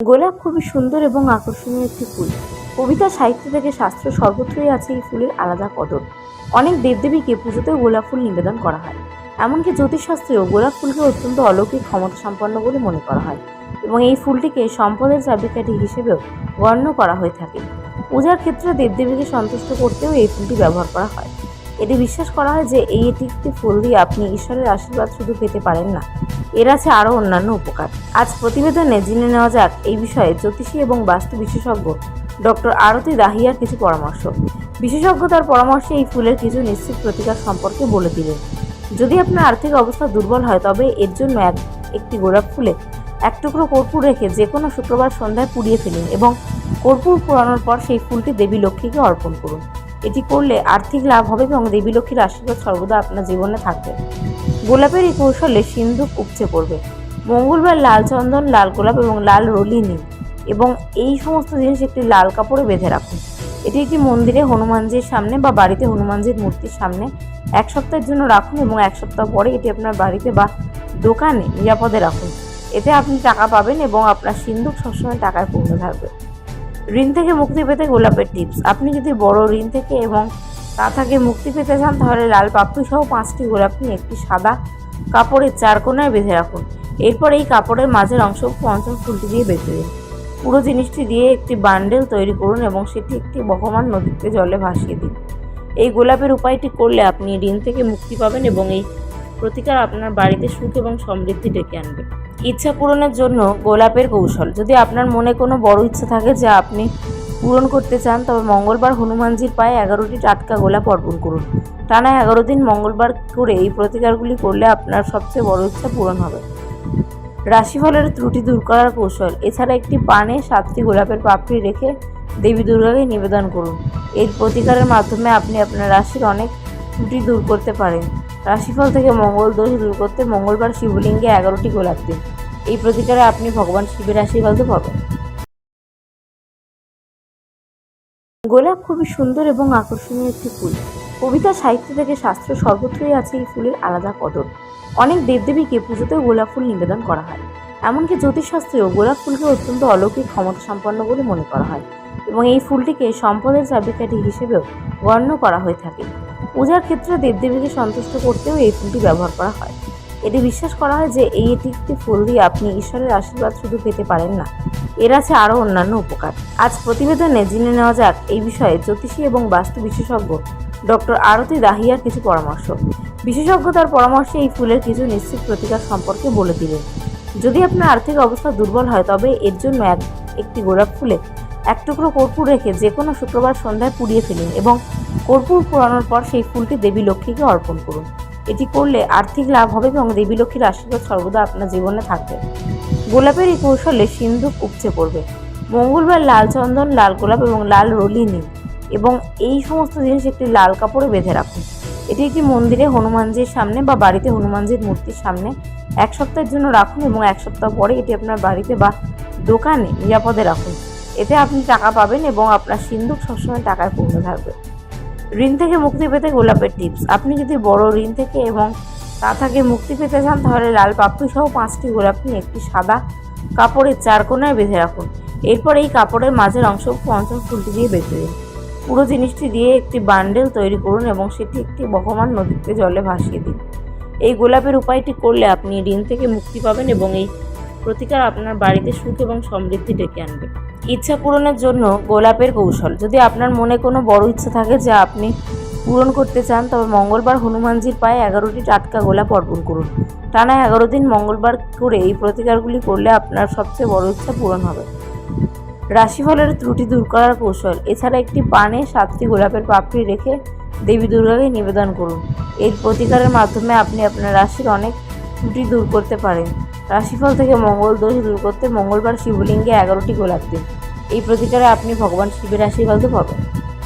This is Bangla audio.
গোলাপ খুবই সুন্দর এবং আকর্ষণীয় একটি ফুল। কবিতা সাহিত্য থেকে শাস্ত্র সর্বত্রই আছে এই ফুলের আলাদা কদর। অনেক দেবদেবীকে পুজোতেও গোলাপ ফুল নিবেদন করা হয়। এমনকি জ্যোতিষশাস্ত্রেও গোলাপ ফুলকে অত্যন্ত অলৌকিক ক্ষমতা সম্পন্ন বলে মনে করা হয় এবং এই ফুলটিকে সম্পদের চাবিকাঠি হিসেবেও গণ্য করা হয়ে থাকে। পূজার ক্ষেত্রে দেবদেবীকে সন্তুষ্ট করতেও এই ফুলটি ব্যবহার করা হয়। এটি বিশ্বাস করা হয় যে এই এটি একটি ফুল দিয়ে আপনি ঈশ্বরের আশীর্বাদ শুধু পেতে পারেন না। এর আছে আরও অন্যান্য উপকার। আজ প্রতিবেদনে জেনে নেওয়া যাক এই বিষয়ে জ্যোতিষী এবং বাস্তু বিশেষজ্ঞ ডক্টর আরতি দাহিয়ার কিছু পরামর্শ। বিশেষজ্ঞ তার পরামর্শে এই ফুলের কিছু নিশ্চিত প্রতিকার সম্পর্কে বলে দিলেন। যদি আপনার আর্থিক অবস্থা দুর্বল হয়, তবে এর জন্য এক, একটি গোলাপ ফুলে এক টুকরো কর্পূর রেখে যে কোনো শুক্রবার সন্ধ্যায় পুড়িয়ে ফেলুন এবং কর্পূর পোড়ানোর পর সেই ফুলটি দেবী লক্ষ্মীকে অর্পণ করুন। এটি করলে আর্থিক লাভ হবে এবং দেবী লক্ষ্মীর আশীর্বাদ সর্বদা আপনার জীবনে থাকবে। গোলাপের এই কৌশলে সিন্ধুক উপচে পড়বে। মঙ্গলবার লাল চন্দন, লাল গোলাপ এবং লাল রলি নিন এবং এই সমস্ত জিনিস একটি লাল কাপড়ে বেঁধে রাখুন। এটি একটি মন্দিরে হনুমানজির সামনে বা বাড়িতে হনুমানজির মূর্তির সামনে এক সপ্তাহের জন্য রাখুন এবং এক সপ্তাহ পরে এটি আপনার বাড়িতে বা দোকানে নিরাপদে রাখুন। এতে আপনি টাকা পাবেন এবং আপনার সিন্ধুক সবসময় টাকায় পূর্ণ থাকবে। ঋণ থেকে মুক্তি পেতে গোলাপের টিপস আপনি যদি বড় ঋণ থেকে এবং তা থেকে মুক্তি পেতে চান, তাহলে লাল পাপড়ি সহ পাঁচটি গোলাপ নিয়ে একটি সাদা কাপড়ের চার কোনায় বেঁধে রাখুন। এরপর এই কাপড়ের মাঝের অংশ পঞ্চম ফুলটি দিয়ে বেঁধে দিন। পুরো জিনিসটি দিয়ে একটি বান্ডেল তৈরি করুন এবং সেটি একটি বহমান নদীতে জলে ভাসিয়ে দিন। এই গোলাপের উপায়টি করলে আপনি ঋণ থেকে মুক্তি পাবেন এবং এই প্রতিকার আপনার বাড়িতে সুখ এবং সমৃদ্ধি ডেকে আনবে। ইচ্ছা পূরণের জন্য গোলাপের কৌশল। যদি আপনার মনে কোনো বড় ইচ্ছা থাকে যা আপনি পূরণ করতে চান, তবে মঙ্গলবার হনুমানজির পায়ে এগারোটি টাটকা গোলাপ অর্পণ করুন। টানা এগারো দিন মঙ্গলবার করে এই প্রতিকারগুলি করলে আপনার সবচেয়ে বড় ইচ্ছা পূরণ হবে। রাশিফলের ত্রুটি দূর করার কৌশল। এছাড়া একটি পানে সাতটি গোলাপের পাপড়ি রেখে দেবী দুর্গাকে নিবেদন করুন। এই প্রতিকারের মাধ্যমে আপনি আপনার রাশির অনেক ত্রুটি দূর করতে পারেন। রাশিফল থেকে মঙ্গল দোষ দূর করতে মঙ্গলবার শিবলিঙ্গে এগারোটি গোলাপ দিন। এই প্রতিকারে আপনি ভগবান শিবের আশীর্বাদও পাবেন। গোলাপ খুবই সুন্দর এবং আকর্ষণীয় একটি ফুল। কবিতা সাহিত্য থেকে শাস্ত্র সর্বত্রই আছে এই ফুলের আলাদা কদর। অনেক দেবদেবীকে পুজোতেও গোলাপ ফুল নিবেদন করা হয়। এমনকি জ্যোতিষশাস্ত্রেও গোলাপ ফুলকে অত্যন্ত অলৌকিক ক্ষমতা সম্পন্ন বলে মনে করা হয়। এবং এই ফুলটিকে সম্পদের চাবিকাঠি হিসেবেও গণ্য করা হয়ে থাকে। পূজার ক্ষেত্রে দেবদেবীকে সন্তুষ্ট করতেও এই ফুলটি ব্যবহার করা হয়। এটি বিশ্বাস করা হয় যে এই এটি একটি ফুল দিয়ে আপনি ঈশ্বরের আশীর্বাদ শুধু পেতে পারেন না। এর আছে আরও অন্যান্য উপকার। আজ প্রতিবেদনে জেনে নেওয়া যাক এই বিষয়ে জ্যোতিষী এবং বাস্তু বিশেষজ্ঞ ডক্টর আরতি দাহিয়ার কিছু পরামর্শ। বিশেষজ্ঞ তার পরামর্শে এই ফুলের কিছু নিশ্চিত প্রতিকার সম্পর্কে বলে দিলেন। যদি আপনার আর্থিক অবস্থা দুর্বল হয়, তবে এর জন্য এক একটি গোলাপ ফুলে এক টুকরো কর্পূর রেখে যে কোনো শুক্রবার সন্ধ্যায় পুড়িয়ে ফেলুন এবং কর্পূর পোড়ানোর পর সেই ফুলটি দেবী লক্ষ্মীকে অর্পণ করুন। এটি করলে আর্থিক লাভ হবে এবং দেবী লক্ষ্মীর আশীর্বাদ সর্বদা আপনার জীবনে থাকবে। গোলাপের এই কৌশলে সিন্ধুক উপচে পড়বে। মঙ্গলবার লাল চন্দন, লাল গোলাপ এবং লাল রলি নিন এবং এই সমস্ত জিনিস একটি লাল কাপড়ে বেঁধে রাখুন। এটি একটি মন্দিরে হনুমানজির সামনে বা বাড়িতে হনুমানজির মূর্তির সামনে এক সপ্তাহের জন্য রাখুন এবং এক সপ্তাহ পরে এটি আপনার বাড়িতে বা দোকানে নিরাপদে রাখুন। এতে আপনি টাকা পাবেন এবং আপনার সিন্ধুক সবসময় টাকায় পূর্ণ থাকবে। ঋণ থেকে মুক্তি পেতে গোলাপের টিপস। আপনি যদি বড় ঋণ থেকে এবং তা থেকে মুক্তি পেতে চান, তাহলে লাল পাপড়ি সহ পাঁচটি গোলাপ নিয়ে একটি সাদা কাপড়ের চার কোনায় বেঁধে রাখুন। এরপর এই কাপড়ের মাঝের অংশ পঞ্চম ফুলটি দিয়ে বেঁধে দিন। পুরো জিনিসটি দিয়ে একটি বান্ডেল তৈরি করুন এবং সেটি একটি বহমান নদীতে জলে ভাসিয়ে দিন। এই গোলাপের উপায়টি করলে আপনি ঋণ থেকে মুক্তি পাবেন এবং এই প্রতিকার আপনার বাড়িতে সুখ এবং সমৃদ্ধি ডেকে আনবে। ইচ্ছা পূরণের জন্য গোলাপের কৌশল। যদি আপনার মনে কোনো বড় ইচ্ছা থাকে যা আপনি পূরণ করতে চান, তবে মঙ্গলবার হনুমানজির পায়ে এগারোটি টাটকা গোলাপ অর্পণ করুন। টানা এগারো দিন মঙ্গলবার করে এই প্রতিকারগুলি করলে আপনার সবচেয়ে বড় ইচ্ছা পূরণ হবে। রাশিফলের ত্রুটি দূর করার কৌশল। এছাড়া একটি পানে সাতটি গোলাপের পাপড়ি রেখে দেবী দুর্গাকে নিবেদন করুন। এই প্রতিকারের মাধ্যমে আপনি আপনার রাশির অনেক ত্রুটি দূর করতে পারেন। রাশিফল থেকে মঙ্গল দোষ দূর করতে মঙ্গলবার শিবলিঙ্গে এগারোটি গোলাপ দিন। এই প্রতিকারে আপনি ভগবান শিবের আশীর্বাদও পাবেন।